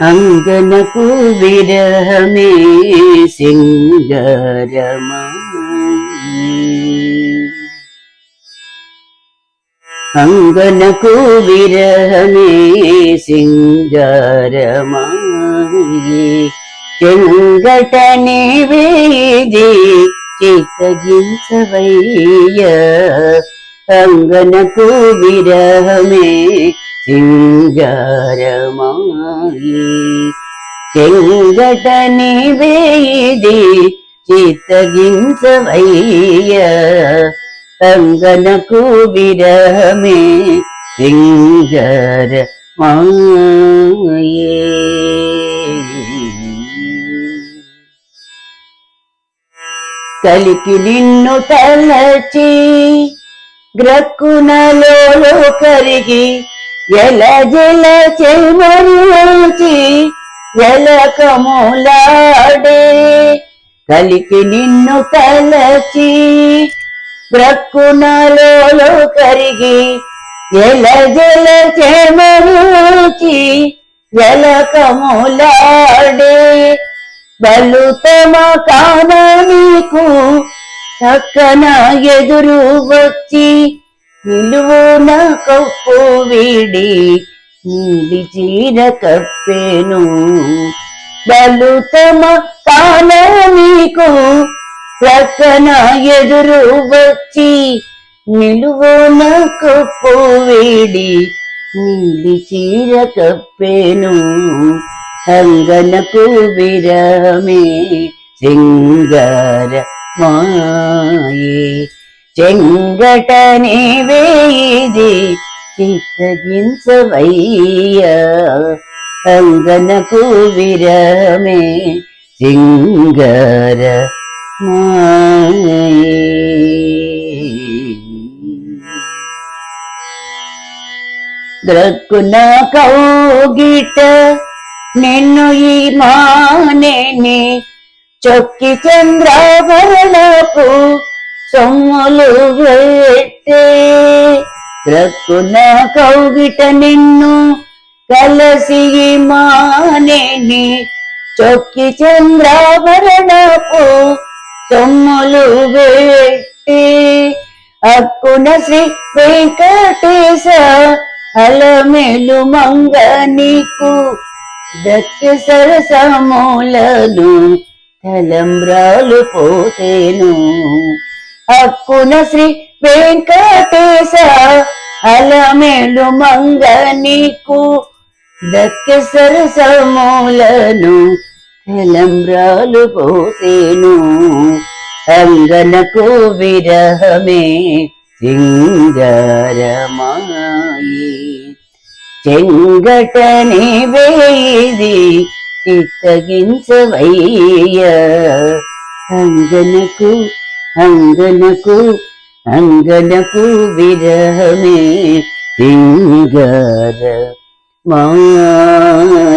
అంగనకు విరహమే సింగరమా. అంగనకు విరహమే సింగరమాయి చెంగటని వేది చిత్తగించవయ్య. అంగనకు విరహమే సింగారమాయి చెంగటని వేది చిత్తగించవయ్య. అంగనకు విరమే సింగర మాయే కలికి నిన్ను తలచి గ్రక్కునలో కరిగి ఎల జల చెమరుచి ఎలకములాడే కలికి నిన్ను తలచి గ్రక్కునలో కరిగి ఎల జల చెమరుచి ఎలకములాడే బలుతమ కాన నీకు చక్కన ఎదురు వచ్చి నిలువున కప్పు వీడి నీలి చీర కప్పేను. బలుతమ కాన నీకు ప్రక్కన ఎదురు వచ్చి నిలువున కప్పు వీడి నీలి చీర కప్పేను. అంగనకు విరమే సింగర మాయే. చెంగటనే వేయిది చిత్తగించవయ్య అంగనకు విరమే సింగర మాయే ద్రక్కున కౌగిట నిన్ను ఈ మానేని. చొక్కి చంద్రాభరణపు సొమ్ములు పెట్టే ద్రక్కున కౌగిట నిన్ను కలసి మానేని చొక్కి చంద్రాభరణపు సొమ్ములు పెట్టే అక్కున శ్రీ వెంకటేశ అలమేలు మంగ నీకు దక్కి సరసములను తలంబ్రాలు పోతేను అక్కున శ్రీ వెంకటేశ అలమేలు మంగ నీకు. దక్క సరసమూలను తలంబ్రాలు పోసేను. అంగనకు విరహమే సింగరమాయి చెంగటని వేది చిత్తగించవయ్య. అంగనకు అంగనకు అంగనకు విరహమే సింగర మాయే